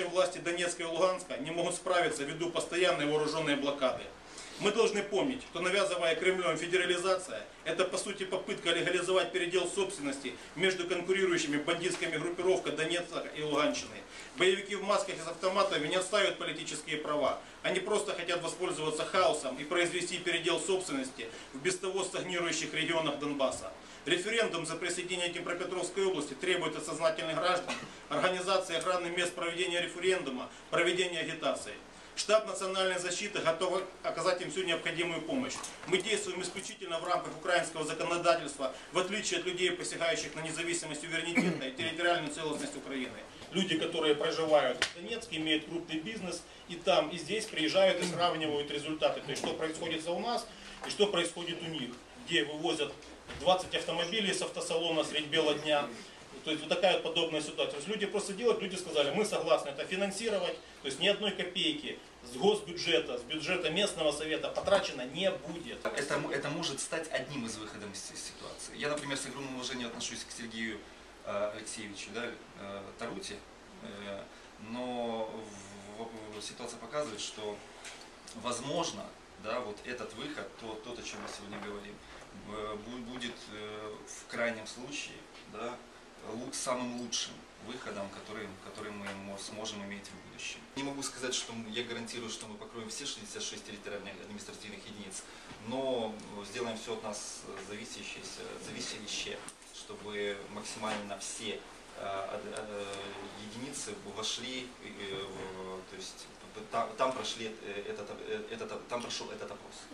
Власти Донецка и Луганска не могут справиться ввиду постоянной вооруженной блокады. Мы должны помнить, что навязывая Кремлем федерализация, это по сути попытка легализовать передел собственности между конкурирующими бандитскими группировками Донецка и Луганщины. Боевики в масках и с автоматами не отстаивают политические права. Они просто хотят воспользоваться хаосом и произвести передел собственности в без того стагнирующих регионах Донбасса. Референдум за присоединение Днепропетровской области требует от сознательных граждан организации охраны мест проведения референдума, проведения агитации. Штаб национальной защиты готов оказать им всю необходимую помощь. Мы действуем исключительно в рамках украинского законодательства, в отличие от людей, посягающих на независимость, суверенитет и территориальную целостность Украины. Люди, которые проживают в Донецке, имеют крупный бизнес и там, и здесь приезжают и сравнивают результаты. То есть, что происходит у нас и что происходит у них, где вывозят 20 автомобилей с автосалона средь бела дня, то есть вот такая вот подобная ситуация. То есть люди просто делают, люди сказали, мы согласны это финансировать, то есть ни одной копейки с госбюджета, с бюджета местного совета потрачено не будет. Это, это может стать одним из выходов из ситуации. Я, например, с огромным уважением отношусь к Сергею э, Алексеевичу да, э, Тарути, э, но ситуация показывает, что возможно, да, вот этот выход, то, тот, о чем мы сегодня говорим, бу- будет в крайнем случае да, самым лучшим выходом, который, который мы мо- сможем иметь в будущем. Не могу сказать, что я гарантирую, что мы покроем все 66 территориальных административных единиц, но э, сделаем все от нас зависящее, зависящее чтобы максимально все э, э, единицы вошли, то есть там, прошли этот, этот, там прошел этот опрос.